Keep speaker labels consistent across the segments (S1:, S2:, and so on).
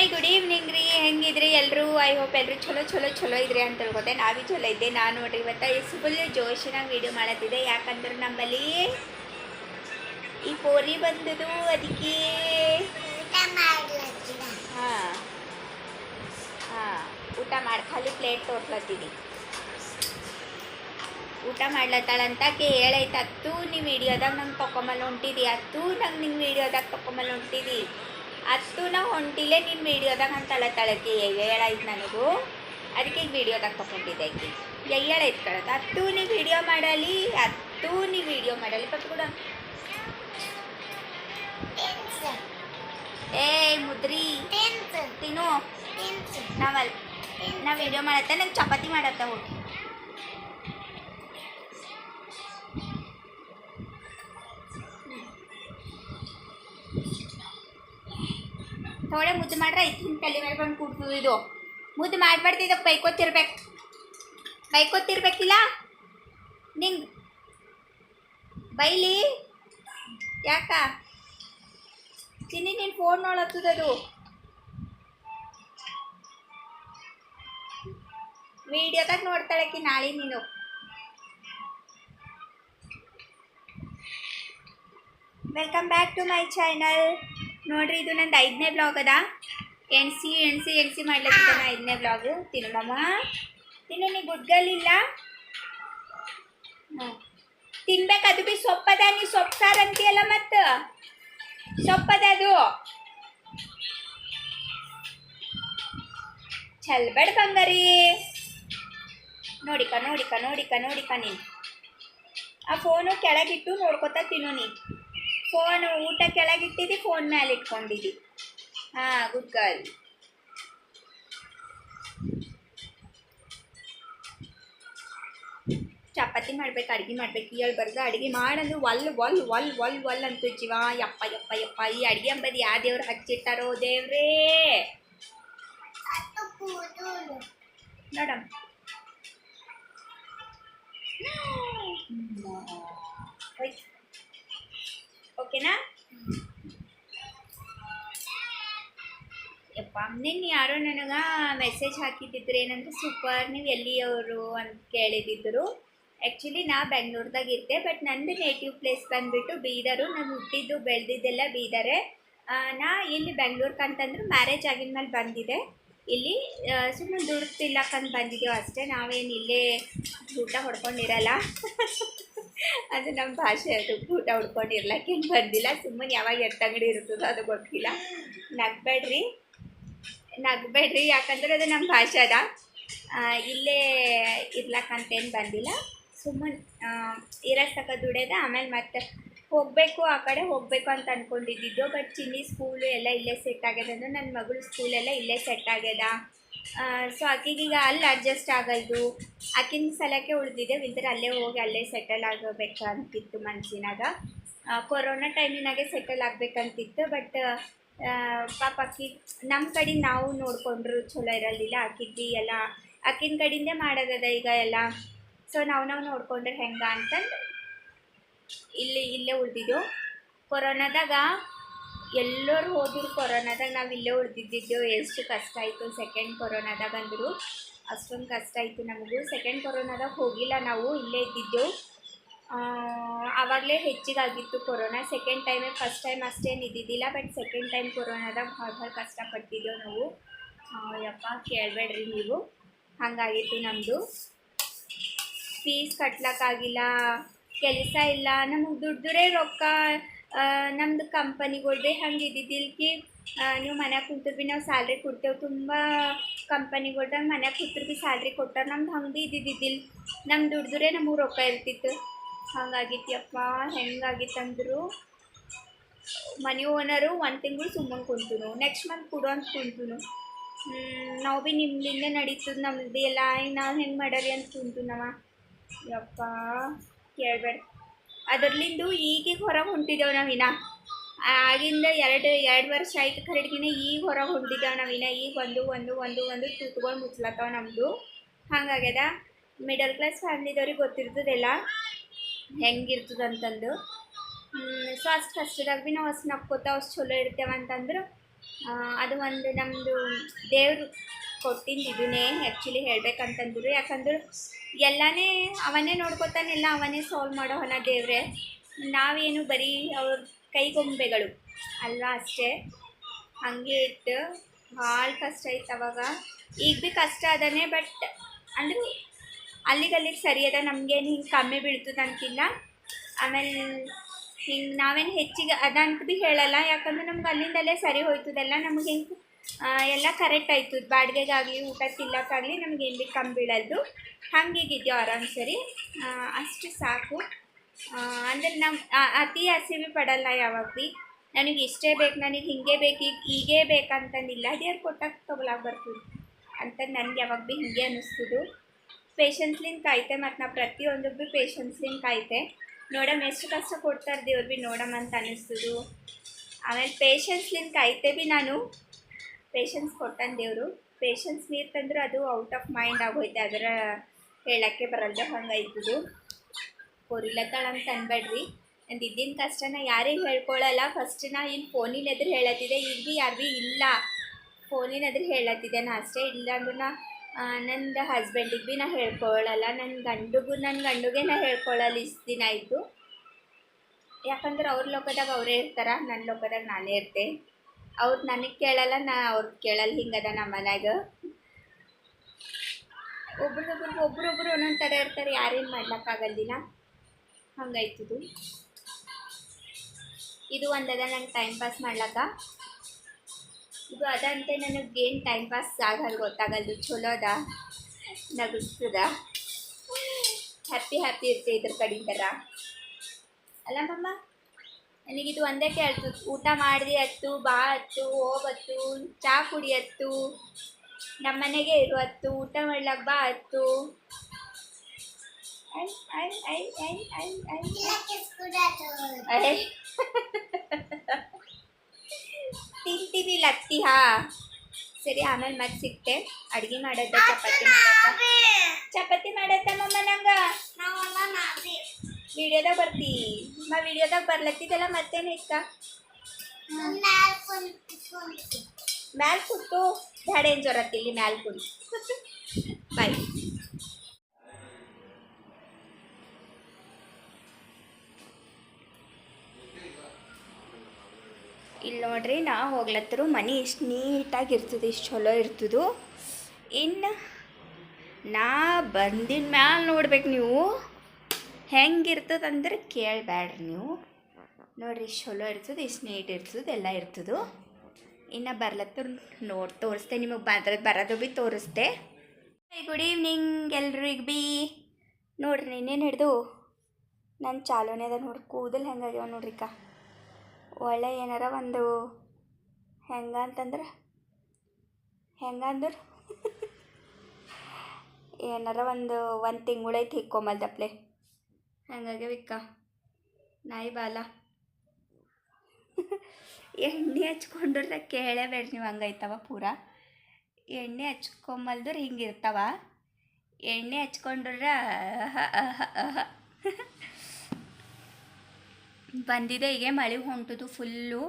S1: Hi good evening ರೀ. ಹೆಂಗಿದ್ರಿ ಎಲ್ಲರೂ I hope ಎಲ್ಲರೂ ಚಲೋ ಚಲೋ ಚಲೋ ಇದ್ರಿ ಅಂತ ಹೇಳ್ಕೊತೆ ನಾವೀ ಚಲೋ ಇದ್ದೆ ನಾನು ನೋಡ್ರಿ ಇವತ್ತು ಎಸ್ ಫುಲ್ ಜೋಶಿನಾಗ ವೀಡಿಯೋ ಮಾಡತ್ತಿದೆ ಯಾಕಂದ್ರೆ ನಮ್ಮಲ್ಲಿ ಈ ಪೋರಿ ಬಂದದು ಅದಕ್ಕೆ ಹಾಂ ಹಾಂ ಊಟ ಮಾಡಿ ಖಾಲಿ ಪ್ಲೇಟ್ ತೋರ್ಸ್ಲತ್ತೀನಿ ಊಟ ಮಾಡ್ಲತ್ತಾಳಂತ ಆಕೆ ಹೇಳೈತೆ ಅತ್ತು ನೀವು ವಿಡಿಯೋದಾಗ ನಂಗೆ ತೊಕೊಂಬಲ್ಲಿ ಹೊಂಟಿದಿ. ಅತ್ತು ನಂಗೆ ನಿಮ್ಮ ವಿಡಿಯೋದಾಗ ತೊಕೊಂಬಲ್ಲ ಹೊಂಟಿದಿ. ಅತ್ತು ನಾ ಹೊಂಟಿಲೆ ನಿನ್ನ ವಿಡಿಯೋದಾಗ ಅಂತ ಅಳತ್ತಾಳಕ್ಕೆ ಹೇಳಾಯ್ತು ನನಗೂ. ಅದಕ್ಕೆ ಈಗ ವಿಡಿಯೋದಾಗ ತಗೊಂಡಿದ್ದೆ ಆಕೆ. ಹೇಳೈತೆ ಕಳತ ಅತ್ತು ನೀ ವಿಡಿಯೋ ಮಾಡಲಿ ಅತ್ತು ನೀ ವಿಡಿಯೋ ಮಾಡಲಿ ಪಟ್ಟು ಕೂಡ ಏ ಮುದ್ರಿ. ತಿನ್ನು. ನಾವಲ್ ನಾ ವಿಡಿಯೋ ಮಾಡತ್ತೆ ನಂಗೆ ಚಪಾತಿ ಮಾಡತ್ತ ಹೋಗಿ. ಥೋಡೆ ಮುದ್ದು ಮಾಡ್ರೆ ಐತಿನ ತಲೆ ಮೇಲೆ ಬಂದು ಕೂಡ್ತದೆ ಇದು. ಮುದ್ದು ಮಾಡ್ಬಾರ್ದು ಇದಕ್ಕೆ ಬೈಕೋತಿರ್ಬೇಕು. ಬೈಕೋತಿರ್ಬೇಕಿಲ್ಲ? ನಿಂಗೆ ಬೈಲಿ? ಯಾಕ? ತಿನ್ನಿ ನೀನು ಫೋನ್ ನೋಡತ್ತದದು ವಿಡಿಯೋದಾಗ ನೋಡ್ತಾಳಕಿ ನಾಳೆ ನೀನು. Welcome back to my channel ನೋಡ್ರಿ, ಇದು ನಂದು ಐದನೇ ಬ್ಲಾಗ್ ಅದ. ಎಣ್ಸಿ ಎಣ್ಸಿ ಎಣ್ಸಿ ಮಾಡ್ಲತ್ತಿದ್ದ ನಾ ಐದನೇ ಬ್ಲಾಗ್ ತಿನ್ನಮ್ಮ ತಿನ್ನು, ನೀ ಗುಡ್ಗಲಿಲ್ಲ ಇಲ್ಲ ತಿನ್ಬೇಕು, ಅದು ಬಿ ಸೊಪ್ಪದ, ನೀ ಸೊಪ್ಪು ಸಾರು ಅಂತೀಯಲ್ಲ ಮತ್ತು? ಸೊಪ್ಪದ ಅದು? ಚಲ್ಬೇಡ ಬಂಗಾರಿ. ನೋಡಿಕ ನೋಡಿಕ ನೋಡಿಕ ನೋಡಿಕ ನೀನು. ಆ ಫೋನು ಕೆಳಗಿಟ್ಟು ನೋಡ್ಕೊತಾ ತಿನ್ನು ನೀ. ಫೋನ್ ಊಟ ಕೆಳಗಿಟ್ಟಿದ್ದಿ ಫೋನ್ ಮೇಲೆ ಇಟ್ಕೊಂಡಿದ್ದಿ. ಹಾಂ ಗುಡ್ ಗರ್ಲ್ ಚಪಾತಿ ಮಾಡ್ಬೇಕು, ಅಡುಗೆ ಮಾಡ್ಬೇಕು ಹೇಳ್ಬಾರ್ದು ಅಡುಗೆ ಮಾಡಂದ್ರೆ ಒಲ್ ಒಲ್ ಒಲ್ ಒಲ್ ಒಲ್ ಅಂತ ಜೀವ. ಯಪ್ಪ ಯಪ್ಪ ಯಪ್ಪ, ಈ ಅಡುಗೆ ಅಂಬದು ಯಾವ ದೇವ್ರು ಹಚ್ಚಿಟ್ಟಾರೋ ದೇವ್ರೇ? ನೋಡಮ್ಮ. ಹೋಯ್ತು ಓಕೆನಾ? ಯಪ್ಪ, ನಿನ್ನ ಯಾರೋ ನನಗೆ ಮೆಸೇಜ್ ಹಾಕಿದ್ದಿದ್ರು ಏನಂದ್ರೆ, ಸೂಪರ್, ನೀವು ಎಲ್ಲಿಯವರು? ಅಂತ ಕೇಳಿದಿದ್ರು. ಆ್ಯಕ್ಚುಲಿ ನಾ ಬೆಂಗ್ಳೂರ್ದಾಗ ಇದ್ದೆ ಬಟ್ ನಂದು ನೇಟಿವ್ ಪ್ಲೇಸ್ ಬಂದುಬಿಟ್ಟು ಬೀದರು. ನಾನು ಹುಟ್ಟಿದ್ದು, ಬೆಳೆದಿದ್ದೆಲ್ಲ ಬೀದರೆ. ನಾ ಇಲ್ಲಿ ಬೆಂಗ್ಳೂರ್ಗೆ ಅಂತಂದ್ರೆ ಮ್ಯಾರೇಜ್ ಆಗಿದ ಮೇಲೆ ಬಂದಿದೆ. ಇಲ್ಲಿ ಸುಮ್ಮನೆ ದುಡ್ತಿಲ್ಲಕ್ಕಂತ ಬಂದಿದ್ದೇವೆ ಅಷ್ಟೇ. ನಾವೇನು ಇಲ್ಲೇ ಊಟ ಹೊಡ್ಕೊಂಡಿರಲ್ಲ. ಅದು ನಮ್ಮ ಭಾಷೆ ಅದು ಊಟ ಹೊಡ್ಕೊಂಡಿರ್ಲಕ್ಕೇನು ಬಂದಿಲ್ಲ. ಸುಮ್ಮನೆ ಯಾವಾಗ ಎತ್ತಂಗಡಿ ಇರ್ತದೋ ಅದು ಗೊತ್ತಿಲ್ಲ. ನಗ್ಬೇಡ್ರಿ. ನಗ್ಬೇಡ್ರಿ, ಯಾಕಂದ್ರೆ ಅದು ನಮ್ಮ ಭಾಷೆ ಅದ. ಇಲ್ಲೇ ಇರ್ಲಕ್ಕಂತೇನು ಬಂದಿಲ್ಲ. ಸುಮ್ಮನೆ ಇರಸ್ತಕ್ಕ ದುಡ್ಯದ, ಆಮೇಲೆ ಮತ್ತೆ ಹೋಗಬೇಕು, ಆ ಕಡೆ ಹೋಗಬೇಕು ಅಂತ ಅಂದ್ಕೊಂಡಿದ್ದಿದ್ದು ಬಟ್ ಚಿನ್ನಿ ಸ್ಕೂಲು ಎಲ್ಲ ಇಲ್ಲೇ ಸೆಟ್ ಆಗ್ಯದ ಅಂದ್ರೆ ನನ್ನ ಮಗಳು ಸ್ಕೂಲೆಲ್ಲ ಇಲ್ಲೇ ಸೆಟ್ ಆಗ್ಯದ. ಸೊ ಆಕೆಗೀಗ ಅಲ್ಲಿ ಅಡ್ಜಸ್ಟ್ ಆಗಲ್ದು. ಆಕಿನ ಸಲಕ್ಕೆ ಉಳಿದಿದೆ ವಿಂತರ ಅಲ್ಲೇ ಹೋಗಿ ಅಲ್ಲೇ ಸೆಟಲ್ ಆಗಬೇಕು ಅಂತಿತ್ತು ಮನಸ್ಸಿನಾಗ ಕೊರೋನಾ ಟೈಮಿನಾಗೆ ಸೆಟಲ್ ಆಗಬೇಕಂತಿತ್ತು ಬಟ್ ಪಾಪ ಆಕಿ ನಮ್ಮ ಕಡೆ ನಾವು ನೋಡಿಕೊಂಡ್ರು ಚಲೋ ಇರಲಿಲ್ಲ. ಆಕಿದ್ದು ಎಲ್ಲ, ಆಕಿನ ಕಡೆಯಿಂದೇ ಮಾಡೋದದ ಈಗ ಎಲ್ಲ. ಸೊ ನಾವು ನಾವು ನೋಡಿಕೊಂಡ್ರೆ ಹೆಂಗೆ ಅಂತಂದು ಇಲ್ಲಿ, ಇಲ್ಲೇ ಉಳಿದಿದ್ದು. ಕೊರೋನಾದಾಗ ಎಲ್ಲರೂ ಹೋದ್ರು ಕೊರೋನಾದಾಗ ನಾವು ಇಲ್ಲೇ ಉಳಿದಿದ್ದೆವು ಎಷ್ಟು ಕಷ್ಟ ಆಯಿತು ಸೆಕೆಂಡ್ ಕೊರೋನಾದಾಗ ಅಂದರು. ಅಷ್ಟೊಂದು ಕಷ್ಟ ಆಯಿತು ನಮಗೂ. ಸೆಕೆಂಡ್ ಕೊರೋನಾದಾಗ ಹೋಗಿಲ್ಲ ನಾವು, ಇಲ್ಲೇ ಇದ್ದಿದ್ದೆವು ಆವಾಗಲೇ ಹೆಚ್ಚಿಗಾಗಿತ್ತು corona. Second time first time ಅಷ್ಟೇನು ಇದ್ದಿದ್ದಿಲ್ಲ ಬಟ್ ಸೆಕೆಂಡ್ ಟೈಮ್ ಕೊರೋನಾದಾಗ ಭಾಳ ಭಾಳ ಕಷ್ಟಪಟ್ಟಿದ್ದೆವು ನಾವು. ಯಪ್ಪ, ಕೇಳಬೇಡ್ರಿ ನೀವು. ಹಾಗಾಗಿತ್ತು ನಮ್ಮದು ಫೀಸ್ ಕಟ್ಲಕ್ಕಾಗಿಲ್ಲ, ಕೆಲಸ ಇಲ್ಲ. ನಮಗೆ ದುಡ್ಡುರೇ ರೊಕ್ಕ ನಮ್ಮದು ಭೀ ಹಂಗೆ ಇದ್ದಿದ್ದಿಲ್ಕಿ ನೀವು ಮನ್ಯಾಗ ಕುಂತ್ರು ಭೀ ನಾವು ಸ್ಯಾಲ್ರಿ ಕೊಡ್ತೇವೆ. ತುಂಬ ಕಂಪನಿಗಳ್ದಾಗ ಮನ್ಯಾಗ ಕೂತ್ರು ಭೀ ಸ್ಯಾಲ್ರಿ ಕೊಟ್ಟಾರ. ನಮ್ದು ಹಂಗೆ ಇದ್ದಿದ್ದಿಲ್ಲ ನಮ್ಮ ದುಡ್ದ್ರೆ ನಮಗೆ ರೊಕ್ಕ ಇರ್ತಿತ್ತು. ಹಂಗಾಗಿತ್ತಪ್ಪ ಹೆಂಗಾಗಿತ್ತಂದ್ರು ಮನೆ ಓನರು ಒಂದು ತಿಂಗಳು ಸುಮ್ಮನೆ ಕುಂತನು. ನೆಕ್ಸ್ಟ್ ಮಂತ್ ಕೊಡು ಅಂತ ಕುಂತನು. ನಾವು ಭೀ ನಿಮ್ಮಿಂದ ನಡೀತದ ನಮ್ದು. ಎಲ್ಲ ನಾವು ಹೆಂಗೆ ಮಾಡಾರಿ ಅಂತ ಕುಂತು ನಾವ ಯಪ್ಪ, ಕೇಳಬೇಡ. ಅದರ್ಲಿಂದು ಈಗೀಗ ಹೊರಗೆ ಹೊಂಟಿದ್ದೇವೆ ನಾವಿನ ಆಗಿಂದ ಎರಡು ಎರಡು ವರ್ಷ ಆಯ್ತು ಖರೀದಿಗಿನ ಈಗ ಹೊರಗೆ ಹೊಂಟಿದ್ದೇವೆ ನಾವಿನ ಈಗ ಒಂದು ಒಂದು ಒಂದು ಒಂದು ತುತ್ಕೊಂಡು ಮುಚ್ಲತ್ತಾವ ನಮ್ಮದು ಹಂಗಾಗ್ಯದ. ಮಿಡಲ್ ಕ್ಲಾಸ್ ಫ್ಯಾಮ್ಲಿದವ್ರಿಗೆ ಗೊತ್ತಿರ್ತದೆಲ್ಲ. ಹೆಂಗಿರ್ತದೆ ಅಂತಂದು ಸೊ ಅಷ್ಟು ಕಷ್ಟದಾಗ ಭೀ ನಾವು ಅಷ್ಟು ನಕ್ಕೋತ ಅಷ್ಟು ಚಲೋ ಇರ್ತೇವೆ ಅಂತಂದ್ರೆ ಅದು ಒಂದು ನಮ್ಮದು ದೇವರು ಕೊಟ್ಟಿದ್ದು ಇದನ್ನೇ ಆ್ಯಕ್ಚುಲಿ ಹೇಳ್ಬೇಕಂತಂದ್ರು. ಯಾಕಂದ್ರೆ ಎಲ್ಲನೇ ಅವನೇ ನೋಡ್ಕೊತಾನೆಲ್ಲ ಅವನೇ ಸಾಲ್ವ್ ಮಾಡೋ ಹೊನ ದೇವ್ರೆ. ನಾವೇನು ಬರೀ ಅವ್ರ ಕೈಗೊಂಬೆಗಳು. ಅಲ್ವಾ ಅಷ್ಟೇ. ಹಂಗೆ ಇತ್ತು. ಭಾಳ ಕಷ್ಟ ಇತ್ತು ಅವಾಗ. ಈಗ ಭೀ ಕಷ್ಟ ಅದನೇ ಬಟ್ ಅಂದ್ರೆ ಅಲ್ಲಿಗೆ ಅಲ್ಲಿಗೆ ಸರಿ ಅದ. ನಮಗೇನು ಹಿಂಗೆ ಕಮ್ಮಿ ಬೀಳ್ತದೆ ಅಂತಿಲ್ಲ. ಆಮೇಲೆ ಹಿಂಗೆ ನಾವೇನು ಹೆಚ್ಚಿಗೆ ಅದಂತ ಭೀ ಹೇಳಲ್ಲ. ಯಾಕಂದ್ರೆ ನಮ್ಗೆ ಅಲ್ಲಿಂದಲೇ ಸರಿ ಹೋಯ್ತದಲ್ಲ. ನಮಗೆ ಹಿಂಗೆ ಎಲ್ಲ ಕರೆಕ್ಟ್ ಆಯಿತು. ಬಾಡಿಗೆಗಾಗಲಿ ಊಟ ತಿಲ್ಲಕ್ಕಾಗಲಿ ನಮ್ಗೆ ಏನು ಭೀ ಕಮ್ಮಿ ಬೀಳಲ್ದು ಹಂಗೀಗಿದ್ಯೋ ಆರಾಮ್ ಸರಿ. ಅಷ್ಟು ಸಾಕು. ಅಂದರೆ ನಮ್ಮ ಅತಿ ಹಸಿ ಭೀ ಪಡಲ್ಲ ಯಾವಾಗ ಭೀ? ನನಗೆ ಇಷ್ಟೇ ಬೇಕು, ನನಗೆ ಹೀಗೆ ಬೇಕು ಈಗ ಹೀಗೇ ಬೇಕಂತಂದಿಲ್ಲ ದೇವ್ರು ಕೊಟ್ಟಾಗ ತೊಗೊಳಕ್ಕೆ ಬರ್ತದೆ ಅಂತ ನನಗೆ ಯಾವಾಗ ಭೀ ಹೀಗೆ ಅನ್ನಿಸ್ತದು. ಪೇಷನ್ಸ್ಲಿಂದ ಕಾಯ್ತೆ ಮತ್ತು ನಾ ಪ್ರತಿಯೊಂದು ಭೀ ಪೇಷನ್ಸ್ಲಿಂದ ಕಾಯ್ತೆ. ನೋಡಮ್ಮ ಎಷ್ಟು ಕಷ್ಟ ಕೊಡ್ತಾರೆ ದೇವ್ರು ಭೀ ನೋಡಮ್ ಅಂತ ಅನ್ನಿಸ್ತದು. ಆಮೇಲೆ ಪೇಷನ್ಸ್ಲಿಂದ ಕಾಯ್ತೆ ಭೀ ನಾನು. ಪೇಷನ್ಸ್ ಕೊಟ್ಟನ್ ದೇವರು. ಪೇಷನ್ಸ್ ನೀರ್ತಂದ್ರೆ ಅದು ಔಟ್ ಆಫ್ ಮೈಂಡ್ ಆಗೋಯ್ತೆ. ಅದರ ಹೇಳಕ್ಕೆ ಹಂಗೆ ಹಂಗಾಯ್ತದು. ಕೊರಿಲತ್ತಾಳ ಅಂತ ಅನ್ಬೇಡ್ರಿ. ನಂದು ಇದ್ದಿನ ಕಷ್ಟನ ಯಾರಿಗೆ ಹೇಳ್ಕೊಳ್ಳಲ್ಲ ಫಸ್ಟ್ ನಾ ಇನ್ನು ಫೋನಿನ ಎದುರು ಹೇಳತ್ತಿದೆ. ಈಗ ಭೀ ಯಾರು ಭೀ ಇಲ್ಲ. ಫೋನಿನ ಎದುರು ಹೇಳತ್ತಿದೆ ನಾ ಅಷ್ಟೇ. ಇಲ್ಲ ಅಂದ್ರೆ ನಾ ನನ್ನ ಹಸ್ಬೆಂಡಿಗೆ ಭೀ ನಾ ಹೇಳ್ಕೊಳ್ಳಲ್ಲ ನನ್ನ ಗಂಡುಗೂ ನನ್ನ ಗಂಡುಗೆ ನಾ ಹೇಳ್ಕೊಳ್ಳಲ್ಲ ಇಷ್ಟು ದಿನ ಆಯಿತು. ಯಾಕಂದ್ರೆ ಅವ್ರ ಲೋಕದಾಗ ಅವರೇ ಇರ್ತಾರ. ನನ್ನ ಲೋಕದಾಗ ನಾನೇ ಇರ್ತೆ. ಅವ್ರು ನನಗೆ ಕೇಳಲ್ಲ, ನಾ ಅವ್ರು ಕೇಳಲ್ಲ ಹಿಂಗದ ನಮ್ಮ ಮನ್ಯಾಗ. ಒಬ್ರೊಬ್ರಿಗೆ ಒಬ್ರೊಬ್ರು ಒಂದೊಂದು ಥರ ಇರ್ತಾರೆ, ಯಾರೇನು ದಿನ ಹಂಗಾಯ್ತದು ಇದು. ಒಂದದ ನಂಗೆ ಟೈಮ್ ಪಾಸ್ ಮಾಡ್ಲಕ್ಕ. ಇದು ಅದಂತೆ ನನಗೆ ಏನು ಟೈಮ್ ಪಾಸ್ ಆಗಲ್ಲ ಗೊತ್ತಾಗಲ್ದು ಚಲೋ ಅದ, ನಗಿಸ್ತದ. ಹ್ಯಾಪಿ ಹ್ಯಾಪಿ ಇರ್ತೀವಿ ಇದ್ರ ಕಡಿಂದರ. ಅಲ್ಲ ಮಮ್ಮ? ನನಗಿದು ಒಂದೇ ಕೇಳ್ತು ಊಟ ಮಾಡಿದೆ ಹತ್ತು ಬಾ ಹತ್ತು ಹೋಗತ್ತು ಚಾ ಕುಡಿಯತ್ತು ನಮ್ಮನೆಗೆ ಇರುವತ್ತು ಇರು ಊಟ ಮಾಡ್ಲಕ್ಕೆ ಬಾ ಹತ್ತು ಐ ಐ ಐ ಐ ಐ ಐ ಅರೆ ತಿಂತೀನಿ ಲತ್ತಿ ಹಾ. ಸರಿ ಆಮೇಲೆ ಮತ್ತೆ ಸಿಕ್ತೆ ಅಡ್ಗೆ ಮಾಡತ್ತ ಚಪಾತಿ ಮಾಡತ್ತ ಚಪಾತಿ ಮಾಡತ್ತ ಮಮ್ಮ ನಂಗ? ವಿಡಿಯೋದಾಗ ಬರ್ತಿ. ನಾ ವಿಡಿಯೋದಾಗ ಬರ್ಲತ್ತಿದ್ದಲ್ಲ ಮತ್ತೇನು ಇಕ್ಕ ಮ್ಯಾಲ್ ಕುಂತು ಬ್ಯಾಡ ಏನು ಜೊರತ್ತಿಲ್ಲಿ ಮ್ಯಾಲ್ ಕುಂತು. ಬಾಯ್ ಇಲ್ಲಿ ನೋಡ್ರಿ ನಾ ಹೋಗ್ಲತ್ತರು. ಮನೆ ಇಷ್ಟು ನೀಟಾಗಿ ಇರ್ತದೆ ಇಷ್ಟು ಚಲೋ ಇರ್ತದು. ಇನ್ನು ನಾ ಬಂದಿನ ಮ್ಯಾಲ ನೋಡ್ಬೇಕು ನೀವು. ಹೆಂಗಿರ್ತದೆ ಅಂದ್ರೆ ಕೇಳಬೇಡ್ರಿ ನೀವು. ನೋಡಿರಿ ಇಷ್ಟು ಚಲೋ ಇರ್ತದೆ ಇಷ್ಟು ನೀಟ್ ಇರ್ತದೆ, ಎಲ್ಲ ಇರ್ತದೆ. ಇನ್ನು ಬರ್ಲತ್ತರು ನೋಡಿ ತೋರಿಸ್ತೆ, ನಿಮಗೆ ಬರೋದು ಬರೋದು ಭೀ ತೋರಿಸ್ತೆ. ಗುಡ್ ಈವ್ನಿಂಗ್ ಎಲ್ರಿಗೆ ಭೀ ನೋಡ್ರಿ, ಇನ್ನೇನು ಹಿಡ್ದು? ನನ್ನ ಚಾಲೋನೇ ಅದ ನೋಡ್ರಿ ಕೂದಲು ಹೆಂಗಾಗ್ಯಾವ ನೋಡ್ರಿ ಕಾ ಒಳ್ಳೆ ಏನಾರ ಒಂದು ಹೆಂಗಂತಂದ್ರೆ ಹೆಂಗಂದ್ರೆ ಏನಾರ ಒಂದು ಒಂದು ತಿಂಗಳೈತಿ ಹಿಕ್ಕೊಂಬಲ್ದಪ್ಲೆ. ಹಂಗಾಗಿ ವಿಕ್ಕ, ನಾಯಿ ಬಾಲ. ಎಣ್ಣೆ ಹಚ್ಕೊಂಡ್ರೆ ಕೇಳೇಬೇಡ ನೀವು ಹಂಗೈತವ ಪೂರ. ಎಣ್ಣೆ ಹಚ್ಕೊಂಬಲ್ದ್ರೆ ಹಿಂಗಿರ್ತಾವ. ಎಣ್ಣೆ ಹಚ್ಕೊಂಡ್ರೆ ಬಂದಿದೆ ಹೀಗೆ ಮಳೆ ಹೊಂಟದು ಫುಲ್ಲು.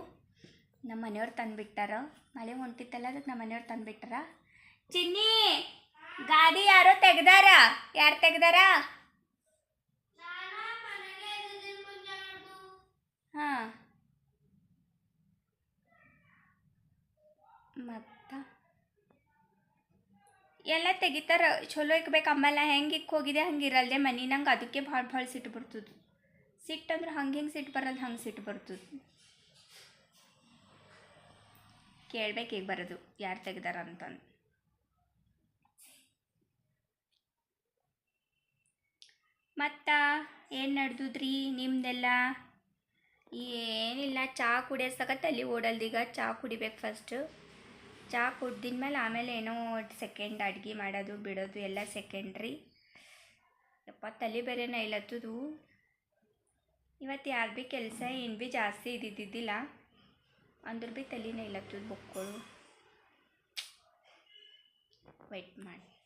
S1: ನಮ್ಮ ಮನೆಯವ್ರು ತಂದುಬಿಟ್ಟಾರ. ಮಳೆ ಹೊಂಟಿತ್ತಲ್ಲ, ಅದಕ್ಕೆ ನಮ್ಮ ಮನೆಯವ್ರು ತಂದುಬಿಟ್ಟಾರ. ಚಿನ್ನಿ, ಗಾಡಿ ಯಾರೋ ತೆಗ್ದಾರ. ಯಾರು ತೆಗ್ದಾರ? ಹಾಂ. ಮತ್ತ? ಎಲ್ಲ ತೆಗಿತಾರ, ಚಲೋ ಇಕ್ಬೇಕು ಅಮ್ಮಲ್ಲ, ಹೆಂಗೆ ಇಕ್ಕೋಗಿದೆ ಹಂಗೆ ಇರಲ್ದೆ ಮನೆ, ನಂಗೆ ಅದಕ್ಕೆ ಭಾಳ ಭಾಳ ಸಿಟ್ಟು ಬರ್ತದೆ. ಸಿಟ್ಟು ಅಂದ್ರೆ ಹಂಗೆ ಹೆಂಗೆ ಸಿಟ್ಟು ಬರಲ್ಲ ಹಂಗೆ ಸಿಟ್ಟು ಬರ್ತದೆ. ಕೇಳ್ಬೇಕು ಈಗ ಬರೋದು, ಯಾರು ತೆಗ್ದಾರ ಅಂತಂದು. ಮತ್ತ, ಏನು ನಡೆದುದ್ರಿ ನಿಮ್ದೆಲ್ಲ? ಏನಿಲ್ಲ ಚಹಾ ಕುಡಿಯೋಸ್ತಕ ಅಲ್ಲಿ ಓಡಲ್ದೀಗ ಚಹಾ ಕುಡಿಬೇಕು ಫಸ್ಟು ಚಹಾ ಕುಡ್ದಿನ ಮೇಲೆ ಆಮೇಲೆ ಏನೋ ಸೆಕೆಂಡ್ ಅಡ್ಗೆ ಮಾಡೋದು, ಬಿಡೋದು ಎಲ್ಲ ಸೆಕೆಂಡ್ರಿ ಯಪ್ಪ, ತಲೆ ಬೇರೆ ನೈಲತ್ತದು. ಇವತ್ತು ಯಾರು ಭೀ ಕೆಲಸ, ಏನು ಭೀ ಜಾಸ್ತಿ ಇದ್ದಿದ್ದಿಲ್ಲ. ಅಂದ್ರೂ ಭೀ ತಲೆ ನೈಲತ್ತದ ಬೊಕ್ಕಳು. ವೆಯ್ಟ್ ಮಾಡಿ.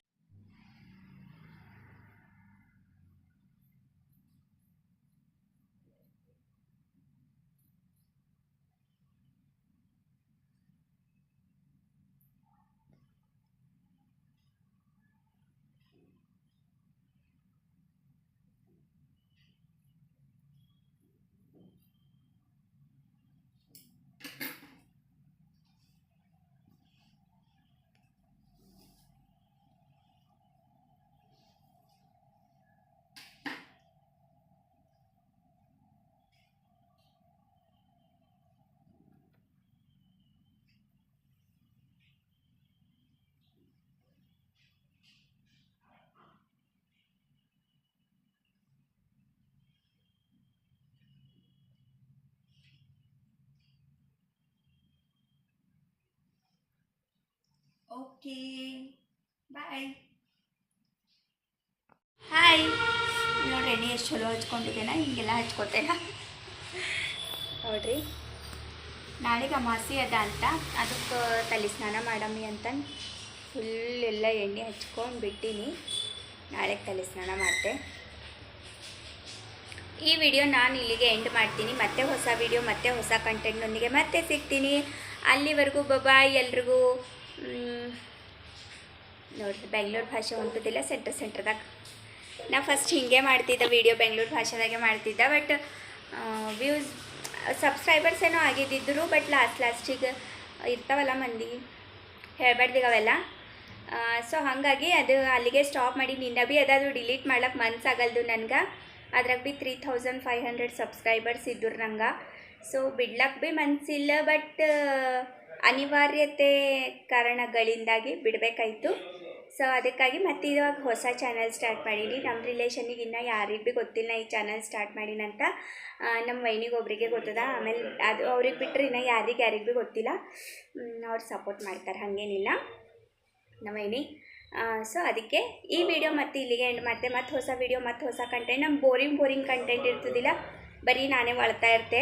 S1: ಓಕೆ ಬಾಯ್ ಹಾಯ್ ನೋಡ್ರಿ ಎಣ್ಣೆ ಎಷ್ಟು ಚಲೋ ಹಚ್ಕೊಂಡಿದ್ದೇನ? ಹಿಂಗೆಲ್ಲ ಹಚ್ಕೋತೇನ? ನೋಡ್ರಿ. ನಾಳೆಗೆ ಅಮಾಸಿ ಅದ ಅಂತ. ಅದಕ್ಕೆ ತಲೆ ಸ್ನಾನ ಮಾಡಮ್ಮಿ ಅಂತ ಫುಲ್ ಎಲ್ಲ ಎಣ್ಣೆ ಹಚ್ಕೊಂಡು ಬಿಟ್ಟೀನಿ. ನಾಳೆಗೆ ತಲೆ ಸ್ನಾನ ಮಾಡ್ತೆ. ಈ ವಿಡಿಯೋ ನಾನು ಇಲ್ಲಿಗೆ ಎಂಡ್ ಮಾಡ್ತೀನಿ. ಮತ್ತೆ ಹೊಸ ವಿಡಿಯೋ ಮತ್ತೆ ಹೊಸ ಕಂಟೆಂಟ್ನೊಂದಿಗೆ ಮತ್ತೆ ಸಿಗ್ತೀನಿ. ಅಲ್ಲಿವರೆಗೂ ಬಬಾಯ್ ಎಲ್ರಿಗೂ. ನೋಡ್ರಿ, ಬೆಂಗಳೂರು ಭಾಷೆ ಹೊಂಟದಿಲ್ಲ ಸೆಂಟ್ರ್ ಸೆಂಟ್ರದಾಗ ನಾ ಫಸ್ಟ್ ಹಿಂಗೆ ಮಾಡ್ತಿದ್ದೆ ವಿಡಿಯೋ ಬೆಂಗಳೂರು ಭಾಷೆದಾಗೆ ಮಾಡ್ತಿದ್ದೆ ಬಟ್ ವ್ಯೂಸ್ ಸಬ್ಸ್ಕ್ರೈಬರ್ಸ್ ಏನೋ ಆಗಿದ್ದಿದ್ರು ಬಟ್ ಲಾಸ್ಟ್ ಲಾಸ್ಟಿಗೆ ಇರ್ತಾವಲ್ಲ ಮಂದಿ ಹೇಳ್ಬಾರ್ದಿಗ ಅವೆಲ್ಲ. ಸೊ ಹಾಗಾಗಿ ಅದು ಅಲ್ಲಿಗೆ ಸ್ಟಾಪ್ ಮಾಡಿ, ನಿನ್ನ ಭೀ ಅದಾದ್ರು ಡಿಲೀಟ್ ಮಾಡ್ಲಿಕ್ಕೆ ಮನ್ಸಾಗಲ್ದು ನನಗೆ. ಅದ್ರಾಗ ಭೀ three thousand five hundred subscribers ಇದ್ದರು ನಂಗೆ. ಸೊ ಬಿಡ್ಲಕ್ಕೆ ಭೀ ಮನಸ್ಸಿಲ್ಲ ಬಟ್ ಅನಿವಾರ್ಯತೆ ಕಾರಣಗಳಿಂದಾಗಿ ಬಿಡಬೇಕಾಯ್ತು. ಸೊ ಅದಕ್ಕಾಗಿ ಮತ್ತೆ ಇವಾಗ ಹೊಸ ಚಾನಲ್ ಸ್ಟಾರ್ಟ್ ಮಾಡೀನಿ. ನಮ್ಮ ರಿಲೇಷನಿಗೆ ಇನ್ನೂ ಯಾರಿಗೆ ಭೀ ಗೊತ್ತಿಲ್ಲ ಈ ಚಾನಲ್ ಸ್ಟಾರ್ಟ್ ಮಾಡೀನಂತ ನಮ್ಮ ವೈನಿಗೆ ಒಬ್ಬರಿಗೆ ಗೊತ್ತದ. ಆಮೇಲೆ ಅದು ಅವ್ರಿಗೆ ಬಿಟ್ಟರೆ ಇನ್ನೂ ಯಾರಿಗೆ ಯಾರಿಗೆ ಭೀ ಗೊತ್ತಿಲ್ಲ ಅವ್ರು ಸಪೋರ್ಟ್ ಮಾಡ್ತಾರೆ, ಹಾಗೇನಿಲ್ಲ. ನಮ್ಮ ವೈನಿ. ಸೊ ಅದಕ್ಕೆ ಈ ವಿಡಿಯೋ ಮತ್ತೆ ಇಲ್ಲಿಗೆ ಎಂಡ್ ಮಾಡ್ತೆ. ಮತ್ತು ಹೊಸ ವಿಡಿಯೋ ಮತ್ತು ಹೊಸ ಕಂಟೆಂಟ್ ನಮ್ಮ ಬೋರಿಂಗ್ ಬೋರಿಂಗ್ ಕಂಟೆಂಟ್ ಇರ್ತದಿಲ್ಲ. ಬರೀ ನಾನೇ ಒಳ್ತಾ ಇರ್ತೆ.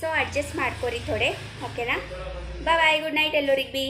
S1: ಸೊ ಅಡ್ಜಸ್ಟ್ ಮಾಡ್ಕೊರಿ ಥೋಡೆ. ಓಕೆನಾ ಬಾಯ್ ಗುಡ್ ನೈಟ್ ಎಲ್ಲರಿಗೆ ಬಿ